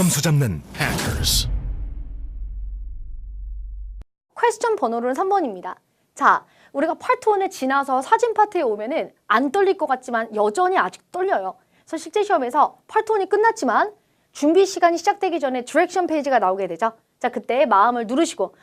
점수 잡는 hackers. 퀘스천 번호는 3번입니다. 자, 우리가 파트 1을 지나서 사진 파트에 오면은 안 떨릴 것 같지만 여전히 아직 떨려요. 그래서 실제 시험에서 파트 1이 끝났지만 준비 시간이 시작되기 전에 디렉션 페이지가 나오게 되죠. 자, 그때 마음을 누르시고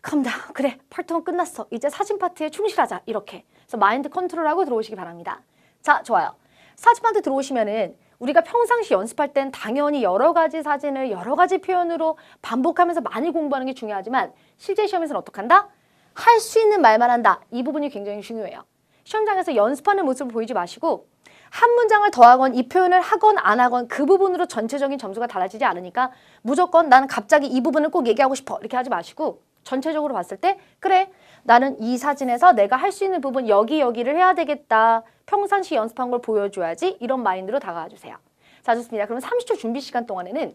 감다. 그래, 파트 1 끝났어. 이제 사진 파트에 충실하자. 이렇게. 그래서 마인드 컨트롤하고 들어오시기 바랍니다. 자, 좋아요. 사진 파트 들어오시면은 우리가 평상시 연습할 땐 당연히 여러 가지 사진을 여러 가지 표현으로 반복하면서 많이 공부하는 게 중요하지만 실제 시험에서는 어떡한다? 할 수 있는 말만 한다. 이 부분이 굉장히 중요해요. 시험장에서 연습하는 모습을 보이지 마시고 한 문장을 더하건 이 표현을 하건 안 하건 그 부분으로 전체적인 점수가 달라지지 않으니까 무조건 나는 갑자기 이 부분을 꼭 얘기하고 싶어 이렇게 하지 마시고 전체적으로 봤을 때 그래 나는 이 사진에서 내가 할 수 있는 부분 여기 여기를 해야 되겠다 평상시 연습한 걸 보여줘야지 이런 마인드로 다가와 주세요 자 좋습니다 그럼 30초 준비 시간 동안에는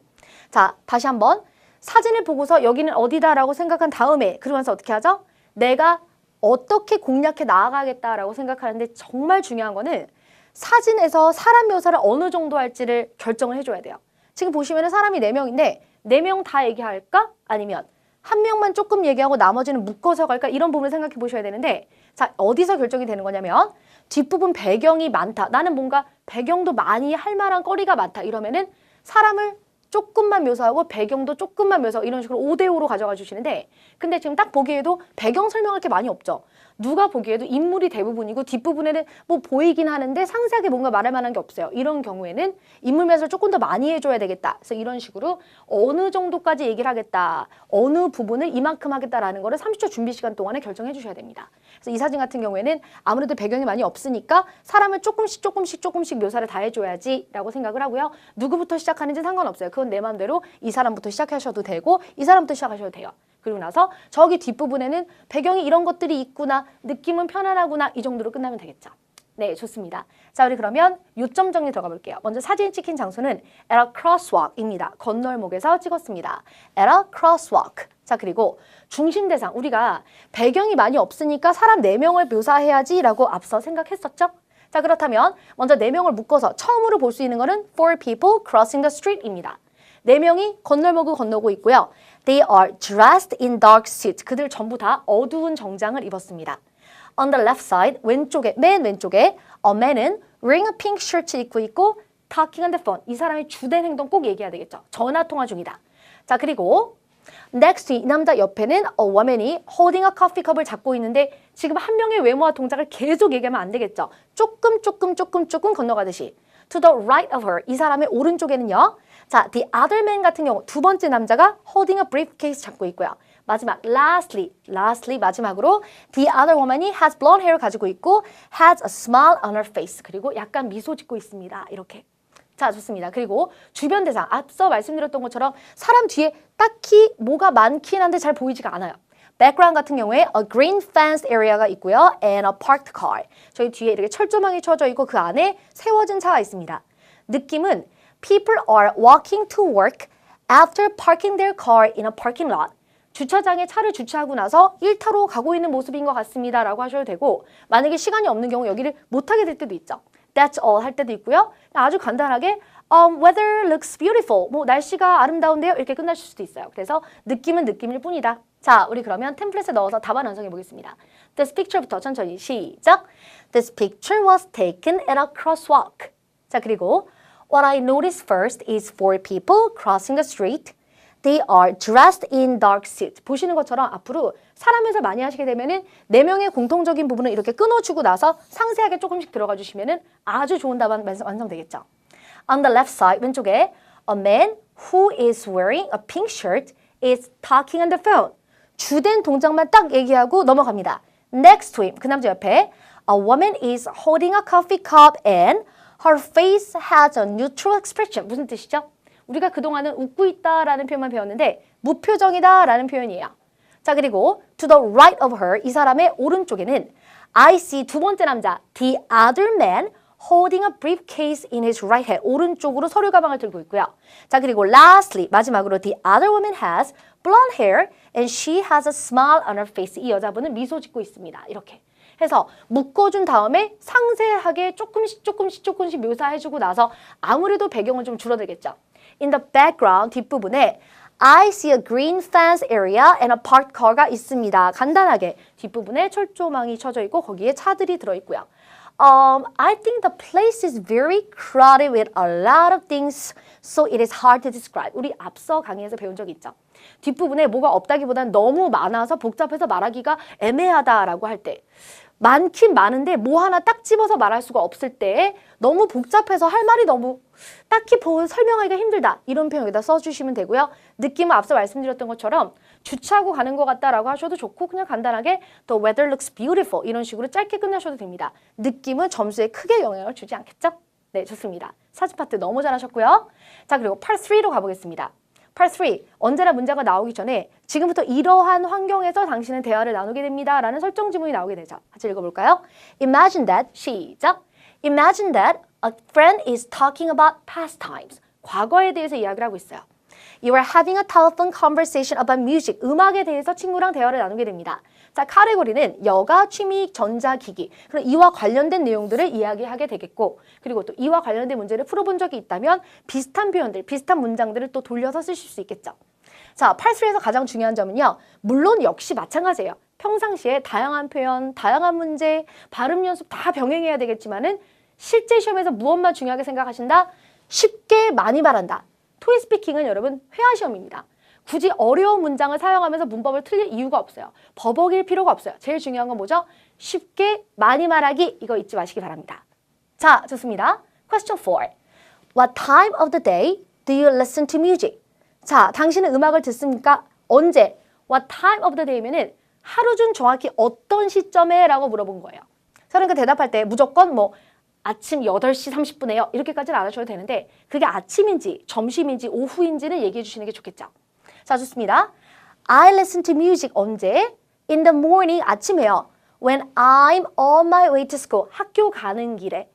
자 다시 한번 사진을 보고서 여기는 어디다라고 생각한 다음에 그러면서 어떻게 하죠 내가 어떻게 공략해 나아가겠다라고 생각하는데 정말 중요한 거는 사진에서 사람 묘사를 어느 정도 할지를 결정을 해줘야 돼요. 지금 보시면 사람이 네명인데 네 명 다 얘기할까? 아니면 한 명만 조금 얘기하고 나머지는 묶어서 갈까? 이런 부분을 생각해 보셔야 되는데 자 어디서 결정이 되는 거냐면 뒷부분 배경이 많다. 나는 뭔가 배경도 많이 할 만한 거리가 많다. 이러면은 사람을 조금만 묘사하고 배경도 조금만 묘사하고 이런 식으로 5대5로 가져가 주시는데 근데 지금 딱 보기에도 배경 설명할 게 많이 없죠. 누가 보기에도 인물이 대부분이고 뒷부분에는 뭐 보이긴 하는데 상세하게 뭔가 말할 만한 게 없어요. 이런 경우에는 인물 묘사를 조금 더 많이 해줘야 되겠다. 그래서 이런 식으로 어느 정도까지 얘기를 하겠다. 어느 부분을 이만큼 하겠다라는 거를 30초 준비 시간 동안에 결정해 주셔야 됩니다. 그래서 이 사진 같은 경우에는 아무래도 배경이 많이 없으니까 사람을 조금씩 조금씩 조금씩 묘사를 다 해줘야지 라고 생각을 하고요. 누구부터 시작하는지 상관없어요. 그건 내 마음대로 이 사람부터 시작하셔도 되고 이 사람부터 시작하셔도 돼요. 그리고 나서 저기 뒷부분에는 배경이 이런 것들이 있구나, 느낌은 편안하구나 이 정도로 끝나면 되겠죠. 네, 좋습니다. 자, 우리 그러면 요점 정리 들어가 볼게요. 먼저 사진 찍힌 장소는 at a crosswalk입니다. 건널목에서 찍었습니다. at a crosswalk. 자, 그리고 중심 대상 우리가 배경이 많이 없으니까 사람 네명을 묘사해야지라고 앞서 생각했었죠? 자, 그렇다면 먼저 네명을 묶어서 처음으로 볼 수 있는 거는 four people crossing the street입니다. 네 명이 건널목을 건너고 있고요. They are dressed in dark suits. 그들 전부 다 어두운 정장을 입었습니다. On the left side, 왼쪽에, 맨 왼쪽에 a man은 wearing a pink shirt 입고 있고 talking on the phone. 이 사람의 주된 행동 꼭 얘기해야 되겠죠. 전화 통화 중이다. 자, 그리고 next 이 남자 옆에는 a woman이 holding a coffee cup을 잡고 있는데 지금 한 명의 외모와 동작을 계속 얘기하면 안 되겠죠. 조금 조금 조금 조금 건너가듯이. To the right of her. 이 사람의 오른쪽에는요. 자, the other man 같은 경우 두 번째 남자가 holding a briefcase 잡고 있고요. 마지막 lastly, lastly 마지막으로 the other woman이 has blonde hair 가지고 있고 has a smile on her face. 그리고 약간 미소 짓고 있습니다. 이렇게. 자, 좋습니다. 그리고 주변 대상. 앞서 말씀드렸던 것처럼 사람 뒤에 딱히 뭐가 많긴 한데 잘 보이지가 않아요. background 같은 경우에 a green fenced area가 있고요. and a parked car. 저희 뒤에 이렇게 철조망이 쳐져 있고 그 안에 세워진 차가 있습니다. 느낌은 people are walking to work after parking their car in a parking lot. 주차장에 차를 주차하고 나서 일타로 가고 있는 모습인 것 같습니다. 라고 하셔도 되고 만약에 시간이 없는 경우 여기를 못하게 될 때도 있죠. That's all 할 때도 있고요. 아주 간단하게 um, weather looks beautiful. 뭐 날씨가 아름다운데요. 이렇게 끝나실 수도 있어요. 그래서 느낌은 느낌일 뿐이다. 자, 우리 그러면 템플릿에 넣어서 답안 완성해 보겠습니다. This picture부터 천천히 시작. This picture was taken at a crosswalk. 자, 그리고 What I noticed first is four people crossing the street. They are dressed in dark suits. 보시는 것처럼 앞으로 사람 해설 많이 하시게 되면은 네 명의 공통적인 부분을 이렇게 끊어주고 나서 상세하게 조금씩 들어가 주시면은 아주 좋은 답안 완성- 완성되겠죠. On the left side 왼쪽에 a man who is wearing a pink shirt is talking on the phone. 주된 동작만 딱 얘기하고 넘어갑니다. Next to him 그 남자 옆에 a woman is holding a coffee cup and her face has a neutral expression. 무슨 뜻이죠? 우리가 그동안은 웃고 있다라는 표현만 배웠는데 무표정이다라는 표현이에요. 자 그리고 to the right of her 이 사람의 오른쪽에는 I see 두 번째 남자 the other man holding a briefcase in his right hand 오른쪽으로 서류 가방을 들고 있고요. 자 그리고 lastly 마지막으로 the other woman has blonde hair and she has a smile on her face 이 여자분은 미소 짓고 있습니다. 이렇게 해서 묶어준 다음에 상세하게 조금씩 조금씩 조금씩 묘사해주고 나서 아무래도 배경은 좀 줄어들겠죠. in the background 뒷부분에 I see a green fence area and a parked car가 있습니다. 간단하게 뒷부분에 철조망이 쳐져 있고 거기에 차들이 들어 있고요. Um, I think the place is very crowded with a lot of things, so it is hard to describe. 우리 앞서 강의에서 배운 적 있죠. 뒷부분에 뭐가 없다기보다는 너무 많아서 복잡해서 말하기가 애매하다라고 할 때. 많긴 많은데 뭐 하나 딱 집어서 말할 수가 없을 때 너무 복잡해서 할 말이 너무 딱히 보- 설명하기가 힘들다 이런 표현 여기다 써주시면 되고요. 느낌은 앞서 말씀드렸던 것처럼 주차하고 가는 것 같다라고 하셔도 좋고 그냥 간단하게 The weather looks beautiful 이런 식으로 짧게 끝내셔도 됩니다. 느낌은 점수에 크게 영향을 주지 않겠죠? 네 좋습니다. 사진 파트 너무 잘하셨고요. 자 그리고 Part 3로 가보겠습니다. Part 3. 언제나 문제가 나오기 전에 지금부터 이러한 환경에서 당신은 대화를 나누게 됩니다. 라는 설정 지문이 나오게 되죠. 같이 읽어볼까요? Imagine that, 시작. Imagine that a friend is talking about pastimes. 과거에 대해서 이야기를 하고 있어요. You are having a telephone conversation about music. 음악에 대해서 친구랑 대화를 나누게 됩니다. 자, 카테고리는 여가, 취미, 전자기기. 그럼 이와 관련된 내용들을 이야기하게 되겠고, 그리고 또 이와 관련된 문제를 풀어본 적이 있다면 비슷한 표현들, 비슷한 문장들을 또 돌려서 쓰실 수 있겠죠. 자, 8수에서 가장 중요한 점은요. 물론 역시 마찬가지예요. 평상시에 다양한 표현, 다양한 문제, 발음 연습 다 병행해야 되겠지만은 실제 시험에서 무엇만 중요하게 생각하신다? 쉽게 많이 말한다. 토익 스피킹은 여러분 회화 시험입니다. 굳이 어려운 문장을 사용하면서 문법을 틀릴 이유가 없어요. 버벅일 필요가 없어요. 제일 중요한 건 뭐죠? 쉽게 많이 말하기 이거 잊지 마시기 바랍니다. 자, 좋습니다. Question 4. What time of the day do you listen to music? 자, 당신은 음악을 듣습니까? 언제? What time of the day면은 하루 중 정확히 어떤 시점에? 라고 물어본 거예요. 그러니까 대답할 때 무조건 뭐 아침 8시 30분에요. 이렇게까지는 안 하셔도 되는데 그게 아침인지 점심인지 오후인지는 얘기해 주시는 게 좋겠죠. 자, 좋습니다. I listen to music 언제? In the morning 아침에요. When I'm on my way to school 학교 가는 길에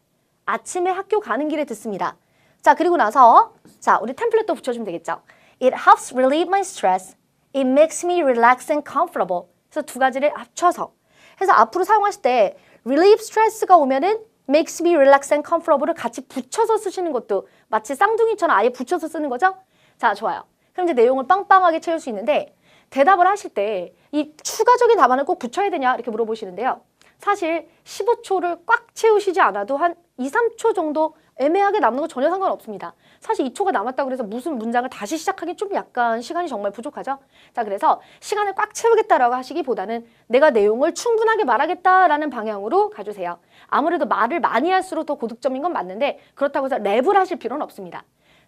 아침에 학교 가는 길에 듣습니다. 자, 그리고 나서 자, 우리 템플릿도 붙여주면 되겠죠. It helps relieve my stress. It makes me relax and comfortable. 그래서 두 가지를 합쳐서 해서 앞으로 사용하실 때 relieve stress가 오면은 makes me relax and comfortable을 같이 붙여서 쓰시는 것도 마치 쌍둥이처럼 아예 붙여서 쓰는 거죠. 자, 좋아요. 그럼 이제 내용을 빵빵하게 채울 수 있는데 대답을 하실 때 이 추가적인 답안을 꼭 붙여야 되냐 이렇게 물어보시는데요. 사실 15초를 꽉 채우시지 않아도 한 2, 3초 정도 애매하게 남는 거 전혀 상관없습니다. 사실 2초가 남았다고 해서 무슨 문장을 다시 시작하기 좀 약간 시간이 정말 부족하죠. 자, 그래서 시간을 꽉 채우겠다라고 하시기보다는 내가 내용을 충분하게 말하겠다라는 방향으로 가주세요. 아무래도 말을 많이 할수록 더 고득점인 건 맞는데 그렇다고 해서 랩을 하실 필요는 없습니다.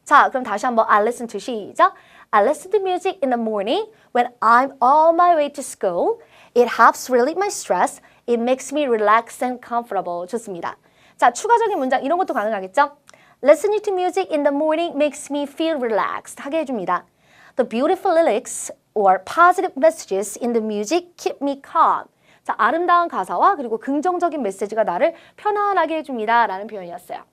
자, 그럼 다시 한번 I listen to 시작. I listen to music in the morning when I'm on my way to school. It helps relieve my stress. It makes me relax and comfortable. 좋습니다. 자, 추가적인 문장 이런 것도 가능하겠죠? Listening to music in the morning makes me feel relaxed. 하게 해줍니다. The beautiful lyrics or positive messages in the music keep me calm. 자, 아름다운 가사와 그리고 긍정적인 메시지가 나를 편안하게 해줍니다. 라는 표현이었어요.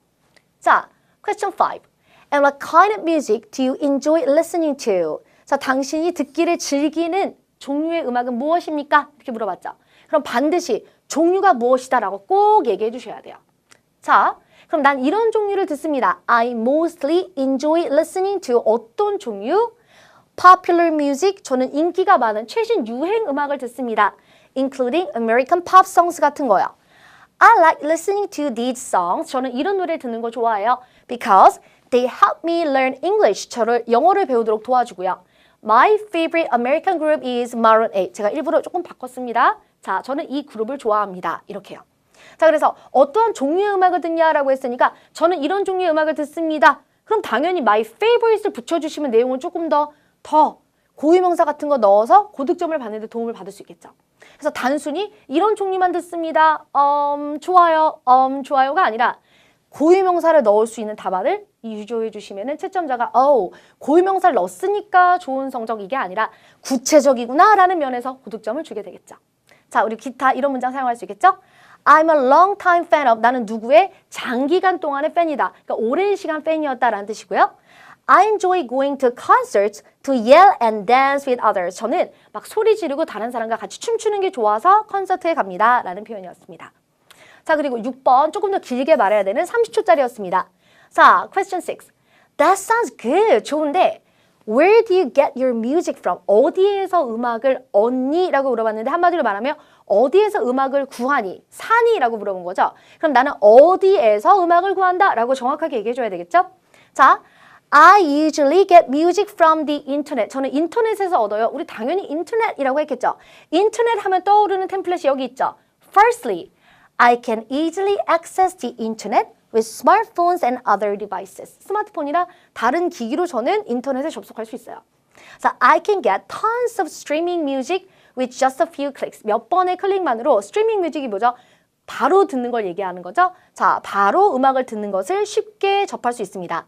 자, question 5. And what kind of music do you enjoy listening to? 자, 당신이 듣기를 즐기는 종류의 음악은 무엇입니까? 이렇게 물어봤죠. 그럼 반드시 종류가 무엇이다라고 꼭 얘기해 주셔야 돼요. 자, 그럼 난 이런 종류를 듣습니다. I mostly enjoy listening to 어떤 종류? Popular music, 저는 인기가 많은 최신 유행 음악을 듣습니다. Including American pop songs 같은 거요. I like listening to these songs. 저는 이런 노래 듣는 거 좋아해요. Because they help me learn English. 저를 영어를 배우도록 도와주고요. My favorite American group is Maroon 8. 제가 일부러 조금 바꿨습니다. 자, 저는 이 그룹을 좋아합니다. 이렇게요. 자, 그래서 어떠한 종류의 음악을 듣냐라고 했으니까 저는 이런 종류의 음악을 듣습니다. 그럼 당연히 my favorite을 붙여주시면 내용을 조금 더, 더 고유명사 같은 거 넣어서 고득점을 받는 데 도움을 받을 수 있겠죠. 그래서 단순히 이런 종류만 듣습니다. 음, 좋아요, 음, 좋아요가 아니라 고유명사를 넣을 수 있는 답안을 유조해 주시면은 채점자가 어 고유명사를 넣었으니까 좋은 성적 이게 아니라 구체적이구나 라는 면에서 고득점을 주게 되겠죠. 자, 우리 기타 이런 문장 사용할 수 있겠죠? I'm a long time fan of 나는 누구의 장기간 동안의 팬이다. 그러니까 오랜 시간 팬이었다라는 뜻이고요. I enjoy going to concerts to yell and dance with others. 저는 막 소리 지르고 다른 사람과 같이 춤추는 게 좋아서 콘서트에 갑니다. 라는 표현이었습니다. 자, 그리고 6번 조금 더 길게 말해야 되는 30초짜리였습니다. 자, question 6. That sounds good. 좋은데 Where do you get your music from? 어디에서 음악을 얻니? 라고 물어봤는데 한마디로 말하면 어디에서 음악을 구하니? 사니? 라고 물어본 거죠. 그럼 나는 어디에서 음악을 구한다? 라고 정확하게 얘기해 줘야 되겠죠? 자, I usually get music from the internet. 저는 인터넷에서 얻어요. 우리 당연히 인터넷이라고 했겠죠. 인터넷 하면 떠오르는 템플릿이 여기 있죠. Firstly, I can easily access the internet with smartphones and other devices. 스마트폰이나 다른 기기로 저는 인터넷에 접속할 수 있어요. 자, I can get tons of streaming music with just a few clicks. 몇 번의 클릭만으로 스트리밍 뮤직이 뭐죠? 바로 듣는 걸 얘기하는 거죠. 자, 바로 음악을 듣는 것을 쉽게 접할 수 있습니다.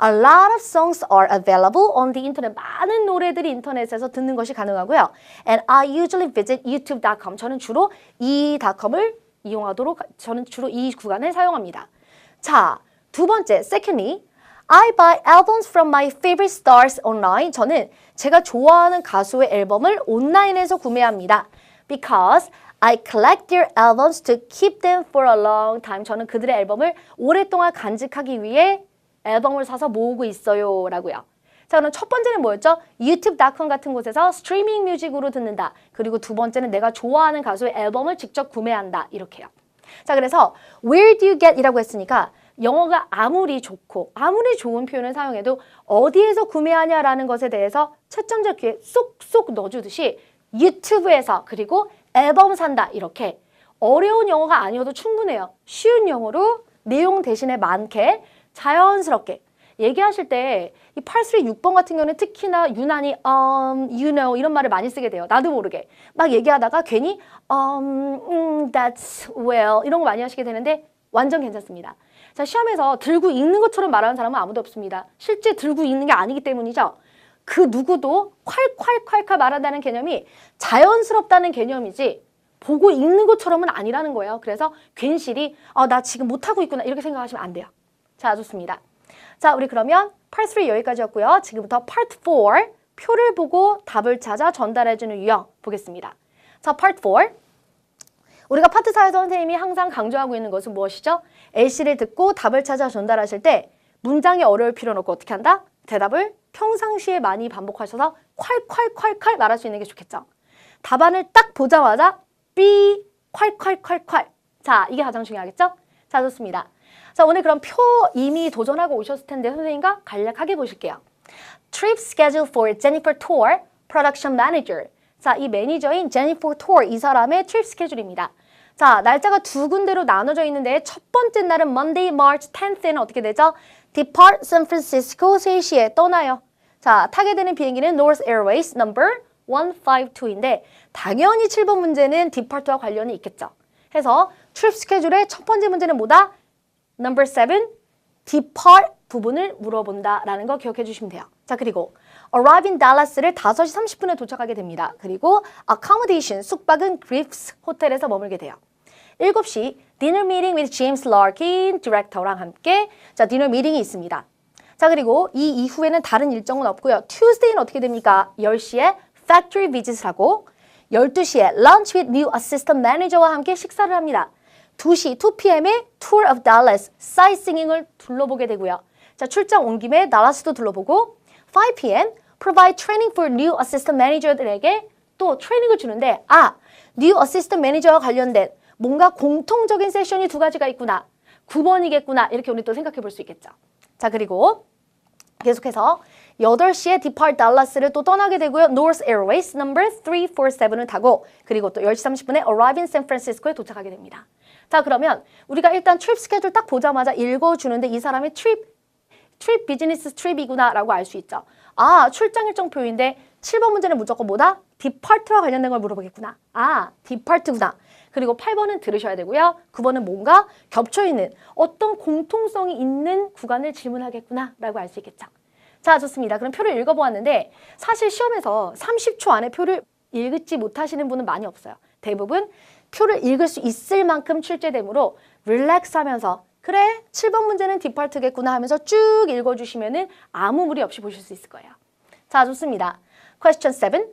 A lot of songs are available on the internet. 많은 노래들이 인터넷에서 듣는 것이 가능하고요. And I usually visit youtube.com. 저는 주로 이 닷컴을 이용하도록 저는 주로 이 구간을 사용합니다. 자, 두 번째, secondly, I buy albums from my favorite stars online. 저는 제가 좋아하는 가수의 앨범을 온라인에서 구매합니다. Because I collect their albums to keep them for a long time. 저는 그들의 앨범을 오랫동안 간직하기 위해 앨범을 사서 모으고 있어요. 라고요. 자, 그럼 첫 번째는 뭐였죠? 유튜브.com 같은 곳에서 스트리밍 뮤직으로 듣는다. 그리고 두 번째는 내가 좋아하는 가수의 앨범을 직접 구매한다. 이렇게요. 자, 그래서 where do you get 이라고 했으니까 영어가 아무리 좋고 아무리 좋은 표현을 사용해도 어디에서 구매하냐라는 것에 대해서 채점자 귀에 쏙쏙 넣어주듯이 유튜브에서 그리고 앨범 산다 이렇게 어려운 영어가 아니어도 충분해요. 쉬운 영어로 내용 대신에 많게 자연스럽게 얘기하실 때 이 8, 3, 6번 같은 경우는 특히나 유난히 um, you know 이런 말을 많이 쓰게 돼요. 나도 모르게. 막 얘기하다가 괜히 um, 음, that's well 이런 거 많이 하시게 되는데 완전 괜찮습니다. 자, 시험에서 들고 읽는 것처럼 말하는 사람은 아무도 없습니다. 실제 들고 읽는 게 아니기 때문이죠. 그 누구도 콸콸콸콸 말한다는 개념이 자연스럽다는 개념이지 보고 읽는 것처럼은 아니라는 거예요. 그래서 괜시리 아, 나 지금 못하고 있구나 이렇게 생각하시면 안 돼요. 자, 좋습니다. 자, 우리 그러면 Part 3 여기까지였고요. 지금부터 Part 4 표를 보고 답을 찾아 전달해주는 유형 보겠습니다. 자, Part 4 우리가 파트 4에서 선생님이 항상 강조하고 있는 것은 무엇이죠? A씨를 듣고 답을 찾아 전달하실 때 문장이 어려울 필요는 없고 어떻게 한다? 대답을 평상시에 많이 반복하셔서 콸콸콸콸 말할 수 있는 게 좋겠죠. 답안을 딱 보자마자 삐 콸콸콸콸 자 이게 가장 중요하겠죠? 자 좋습니다. 자 오늘 그럼 표 이미 도전하고 오셨을 텐데 선생님과 간략하게 보실게요. Trip schedule for Jennifer Tour, Production Manager. 자, 이 매니저인 제니퍼 토어 이 사람의 트립 스케줄입니다. 자, 날짜가 두 군데로 나눠져 있는데 첫 번째 날은 Monday, March 10th에는 어떻게 되죠? Depart San Francisco 3시에 떠나요. 자, 타게 되는 비행기는 North Airways number 152인데 당연히 7번 문제는 Depart와 관련이 있겠죠. 해서 트립 스케줄의 첫 번째 문제는 뭐다? Number 7, depart 부분을 물어본다라는 거 기억해 주시면 돼요. 자, 그리고 arrive in Dallas를 5시 30분에 도착하게 됩니다. 그리고 accommodation, 숙박은 Griff's 호텔에서 머물게 돼요. 7시 dinner meeting with James Larkin 디렉터랑 함께 자, 디너 미팅이 있습니다. 자, 그리고 이 이후에는 다른 일정은 없고요. Tuesday는 어떻게 됩니까? 10시에 factory visit을 하고 12시에 lunch with new assistant manager와 함께 식사를 합니다. 2시, 2pm에 tour of Dallas, sightseeing을 둘러보게 되고요. 자, 출장 온 김에 달라스도 둘러보고 5pm provide training for new assistant manager들에게 또 트레이닝을 주는데 아, new assistant manager와 관련된 뭔가 공통적인 세션이 두 가지가 있구나. 9번이겠구나. 이렇게 우리 또 생각해 볼 수 있겠죠. 자, 그리고 계속해서 8시에 depart Dallas를 또 떠나게 되고요. North Airways number 347을 타고 그리고 또 10시 30분에 arrive in San Francisco에 도착하게 됩니다. 자, 그러면 우리가 일단 트립 스케줄 딱 보자마자 읽어주는데 이 사람이 트립 트립 비즈니스 트립이구나 라고 알 수 있죠. 아, 출장 일정 표인데 7번 문제는 무조건 뭐다? 디파트와 관련된 걸 물어보겠구나. 아, 디파트구나. 그리고 8번은 들으셔야 되고요. 9번은 뭔가 겹쳐있는 어떤 공통성이 있는 구간을 질문하겠구나 라고 알 수 있겠죠. 자, 좋습니다. 그럼 표를 읽어보았는데 사실 시험에서 30초 안에 표를 읽지 못하시는 분은 많이 없어요. 대부분 표를 읽을 수 있을 만큼 출제되므로 릴렉스 하면서 그래 7번 문제는 디파트겠구나 하면서 쭉 읽어주시면 은 아무 무리 없이 보실 수 있을 거예요. 자 좋습니다. Question 7.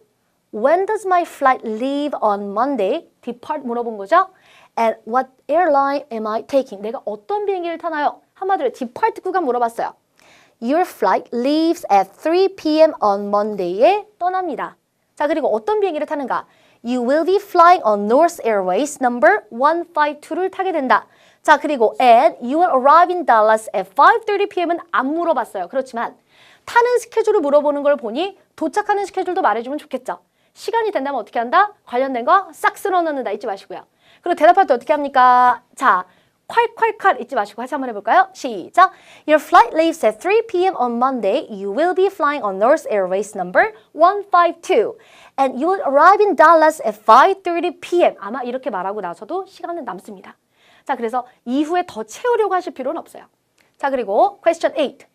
When does my flight leave on Monday? Depart 물어본 거죠. And what airline am I taking? 내가 어떤 비행기를 타나요? 한마디로 depart 구간 물어봤어요. Your flight leaves at 3 p.m. on Monday에 떠납니다. 자, 그리고 어떤 비행기를 타는가? You will be flying on North Airways number 152를 타게 된다. 자, 그리고 and you will arrive in Dallas at 5:30 p.m.은 안 물어봤어요. 그렇지만 타는 스케줄을 물어보는 걸 보니 도착하는 스케줄도 말해주면 좋겠죠. 시간이 된다면 어떻게 한다? 관련된 거 싹 쓸어 넣는다 잊지 마시고요. 그리고 대답할 때 어떻게 합니까? 자, 콸콸콸 잊지 마시고 같이 한번 해볼까요? 시작! Your flight leaves at 3 p.m. on Monday. You will be flying on North Airways number 152. And you will arrive in Dallas at 5.30 p.m. 아마 이렇게 말하고 나서도 시간은 남습니다. 자, 그래서 이후에 더 채우려고 하실 필요는 없어요. 자, 그리고 question 8.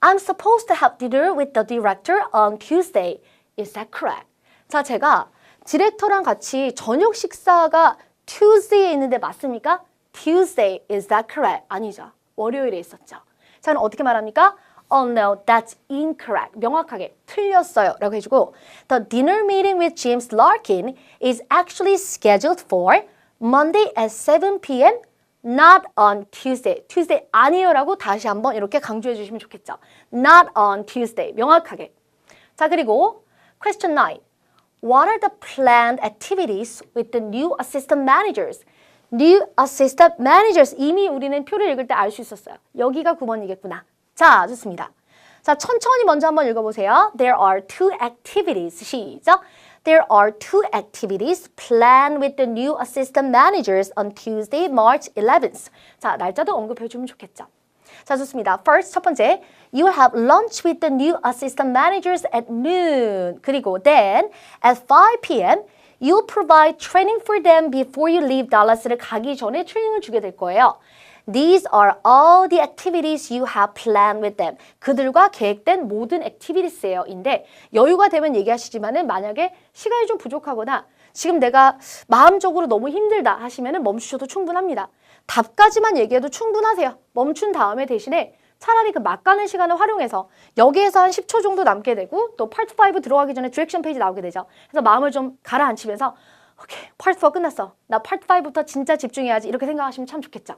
I'm supposed to have dinner with the director on Tuesday. Is that correct? 자, 제가 디렉터랑 같이 저녁 식사가 Tuesday에 있는데 맞습니까? Tuesday, is that correct? 아니죠. 월요일에 있었죠. 자, 그럼 어떻게 말합니까? Oh no, that's incorrect. 명확하게 틀렸어요. 라고 해주고 The dinner meeting with James Larkin is actually scheduled for Monday at 7 p.m. Not on Tuesday. Tuesday 아니에요 라고 다시 한번 이렇게 강조해 주시면 좋겠죠. Not on Tuesday. 명확하게. 자, 그리고 question 9. What are the planned activities with the new assistant managers? New assistant managers. 이미 우리는 표를 읽을 때 알 수 있었어요. 여기가 9번이겠구나. 자, 좋습니다. 자, 천천히 먼저 한번 읽어보세요. There are two activities. 시작. There are two activities planned with the new assistant managers on Tuesday, March 11th. 자, 날짜도 언급해주면 좋겠죠. 자, 좋습니다. First, 첫 번째. You will have lunch with the new assistant managers at noon. 그리고 then, at 5 p.m., you'll provide training for them before you leave Dallas를 가기 전에 트레이닝을 주게 될 거예요. These are all the activities you have planned with them. 그들과 계획된 모든 activities예요. 인데 여유가 되면 얘기하시지만은 만약에 시간이 좀 부족하거나 지금 내가 마음적으로 너무 힘들다 하시면은 멈추셔도 충분합니다. 답까지만 얘기해도 충분하세요. 멈춘 다음에 대신에 차라리 그 막가는 시간을 활용해서 여기에서 한 10초 정도 남게 되고 또 파트 5 들어가기 전에 디렉션 페이지 나오게 되죠. 그래서 마음을 좀 가라앉히면서 오케이 파트 4 끝났어. 나 파트 5부터 진짜 집중해야지 이렇게 생각하시면 참 좋겠죠.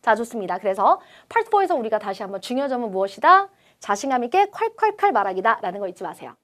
자 좋습니다. 그래서 파트 4에서 우리가 다시 한번 중요한 점은 무엇이다? 자신감 있게 콸콸콸 말하기다 라는 거 잊지 마세요.